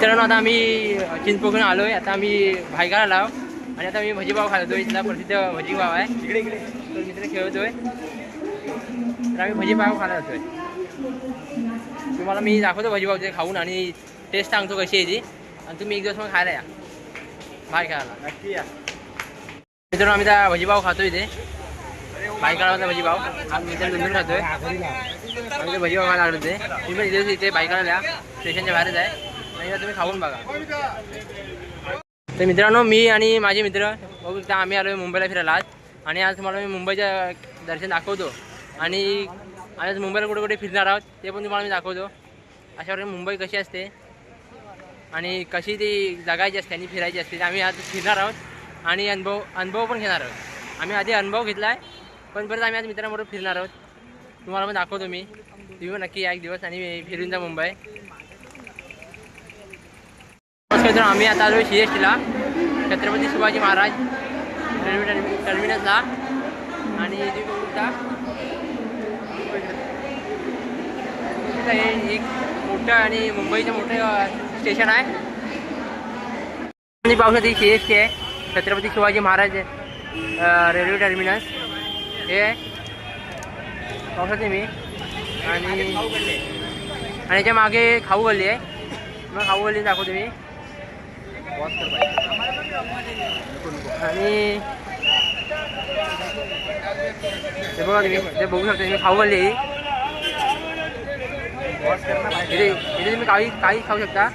मित्रांनो आता आम्ही चिंचपोकून आलो आहे आता आम्ही भायकाला आलो आणि आता मी भजीपाव खातोय इथला प्रसिद्ध भजीपाव आहे. इकडे इकडे. तो मित्र खेळतोय. तर आम्ही भजीपाव खायला जातोय तुम्हाला मी दाखवतो भजीपाव ते खाऊन आणि टेस्ट सांगतो कशी आहे ती. आणि तुम्ही एक दिवस मग खायला या. भाय खायला नक्की या. मित्रांनो आम्ही त्या भजीपाव खातोय इथे. भजीपाव. आज मी तर दुंदून खातोय. आम्ही ते भजीपाव खायला लागलो ते तुम्ही इथे इथे या. स्टेशनच्या बाहेरच आहे. तुम्ही खाऊन बघा. तर मित्रांनो मी आणि माझे मित्र बघू त्या आम्ही आलो मुंबईला फिरायला आज. आणि आज तुम्हाला मी मुंबईचं दर्शन दाखवतो. आणि आज मुंबईला कुठे कुठे फिरणार आहोत ते पण तुम्हाला मी दाखवतो. अशा प्रकारे मुंबई कशी असते आणि कशी ती जगायची असते आणि फिरायची असते ते आम्ही आज फिरणार आहोत. आणि अनुभव अनुभव पण घेणार आहोत. आम्ही आधी अनुभव घेतला आहे पण परत आम्ही आज मित्रांबरोबर फिरणार आहोत. तुम्हाला पण दाखवतो मी. तुम्ही नक्की या एक दिवस आणि फिरून जा मुंबई. मित्रांनो आम्ही आता आलो सी एस टीला. छत्रपती शिवाजी महाराज रेल्वे टर्मिनसला. आणि बघू हे एक मोठं आणि मुंबईचं मोठं स्टेशन आहे. आणि पावसात ही सी एस टी आहे. Chhatrapati Shivaji Maharaj railway terminus. हे आहे. मी आणि आणि याच्या मागे खाऊ गल्ली आहे. मग खाऊ गल्ली दाखवतो मी. आणि ते बघा तुम्ही ते बघू शकता तुम्ही खाऊ गल्ली इथे इथे तुम्ही काही काही खाऊ शकता.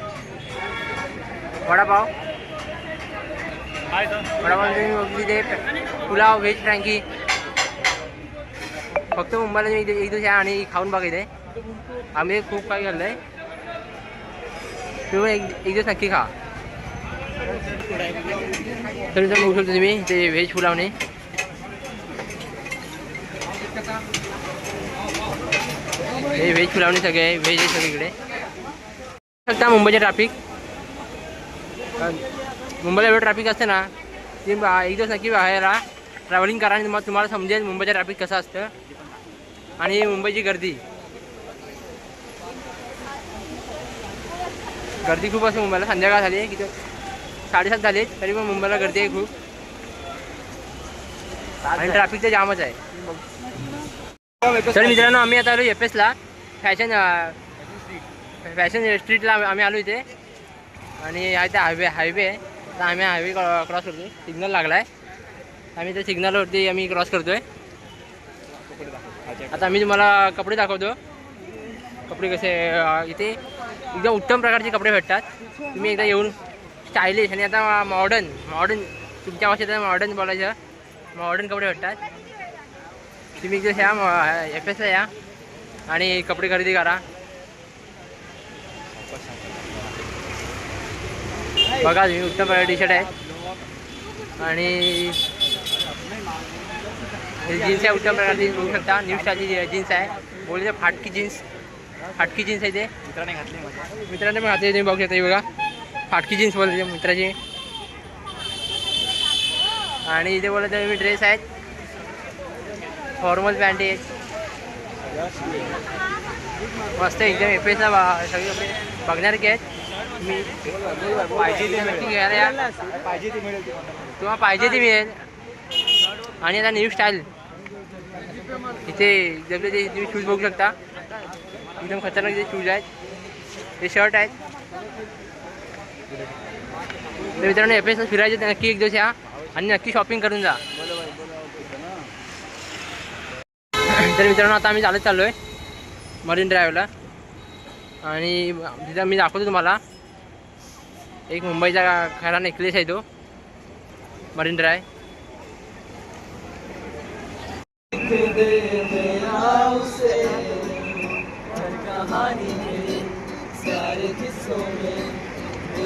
वडापाव. वडापाव म्हणजे तुम्ही बघू पुलाव व्हेज फ्रँकी फक्त मुंबईला तुम्ही इथे- एक दिवस या आणि खाऊन बघा इथे. आम्ही खूप काही घाललं आहे तुम्ही एक एक दिवस नक्की खा. तर इथं बघू शकता तुम्ही ते व्हेज फुलावणे हे व्हेज फुलावणे सगळे व्हेज आहे सगळीकडे. शकता मुंबईचे ट्रॅफिक मुंबईला एवढं ट्रॅफिक असते ना ते बा- एक दिवस नक्की बाहेर ट्रॅव्हलिंग करा आणि मग तुम्हाला समजेल मुंबईचं ट्रॅफिक कसं असतं. आणि मुंबईची गर्दी. गर्दी खूप असते मुंबईला. संध्याकाळ झाली आहे किती साडेसात झाले तरी पण मुंबईला गर्दी आहे खूप. आणि ट्रॅफिक तर जामच आहे. तर मित्रांनो आम्ही आता आलो एफ एसला फॅशन फॅशन स्ट्रीटला आम्ही आलो इथे. आणि हा इथे हायवे हायवे आहे. तर आम्ही हायवे क्रॉस करतोय. सिग्नल लागला आहे आम्ही त्या सिग्नलवरती आम्ही क्रॉस करतोय. आता आम्ही तुम्हाला कपडे दाखवतो. कपडे कसे इथे एकदम उत्तम प्रकारचे कपडे भेटतात. तुम्ही एकदा येऊन स्टायलिश आणि आता मॉडर्न मॉडर्न तुमच्या भाषेत मॉडर्न बोलायचं. मॉडर्न कपडे भेटतात. तुम्ही एकदा या एफ एसला या आणि कपडे खरेदी करा. बघा तुम्ही उत्तम प्रकारचे टी शर्ट आहेत आणि जीन्स आहे उत्तम प्रकारची बघू शकता. न्यू स्टाईलची जीन्स आहे. बोलले फाटकी जीन्स फाटकी जीन्स आहे ते. मित्राने घातली मित्रांनो पण आता तुम्ही बघू शकता हे बघा. फाटकी जीन्स बोलते मित्राची. आणि इथे बोलत मी ड्रेस आहेत. फॉर्मल पॅन्ट आहेत. मस्त एकदम एफ एसला सगळे बघण्यासारखे आहेत. मी पाहिजे ते नक्की घ्यायला या पाहिजे ते मिळेल तुम्हाला. पाहिजे ते मिळेल. आणि आता न्यू स्टाईल इथे जगले ते तुम्ही शूज बघू शकता. एकदम खतरनाक इथे शूज आहेत. हे शर्ट आहेत. तर मित्रांनो एप्रिल फिरायचे नक्की एक दिवस या आणि नक्की शॉपिंग करून जा. तर मित्रांनो आता आम्ही चालत चाललो आहे मरीन ड्रायव्हला आणि तिथं मी दाखवतो तुम्हाला. एक मुंबईचा खरा नेकलेस आहे तो मरीन ड्राय सारे किस्सों में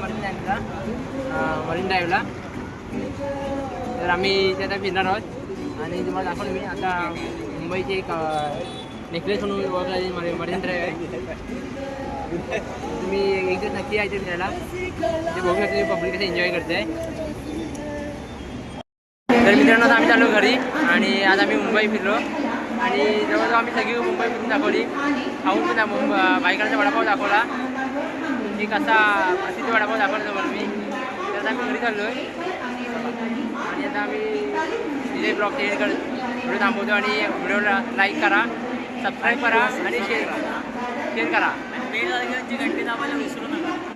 मरीन ड्राईव्हला मरीन ड्राईव्हला तर आम्ही इथे फिरणार आहोत. आणि तुम्हाला दाखवलं मी आता मुंबईचे एक नेकलेस म्हणून ओळखला मरीन ड्राईव्ह आहे. तुम्ही एक दिवस नक्की यायचे फिरायला. ते बघू शकते तुम्ही पब्लिक कसं एन्जॉय करते तर मित्रांनो आम्ही चाललो घरी. आणि आज आम्ही मुंबई फिरलो. आणि जवळजवळ आम्ही सगळी मुंबई फिरून दाखवली. खाऊन पण मुंबई बायकांचा वडापाव दाखवला. की कसा प्रसिद्ध वडापाव दाखवला म्हणून मी. तर आता आम्ही घरी चाललो आहे आणि आता आम्ही तिथे ब्लॉग एडिट कर व्हिडिओ थांबवतो आणि व्हिडिओला लाईक करा सबस्क्राईब करा आणि शेअर करा. शेअर करा बेल आयकॉनची घंटी दाबायला विसरू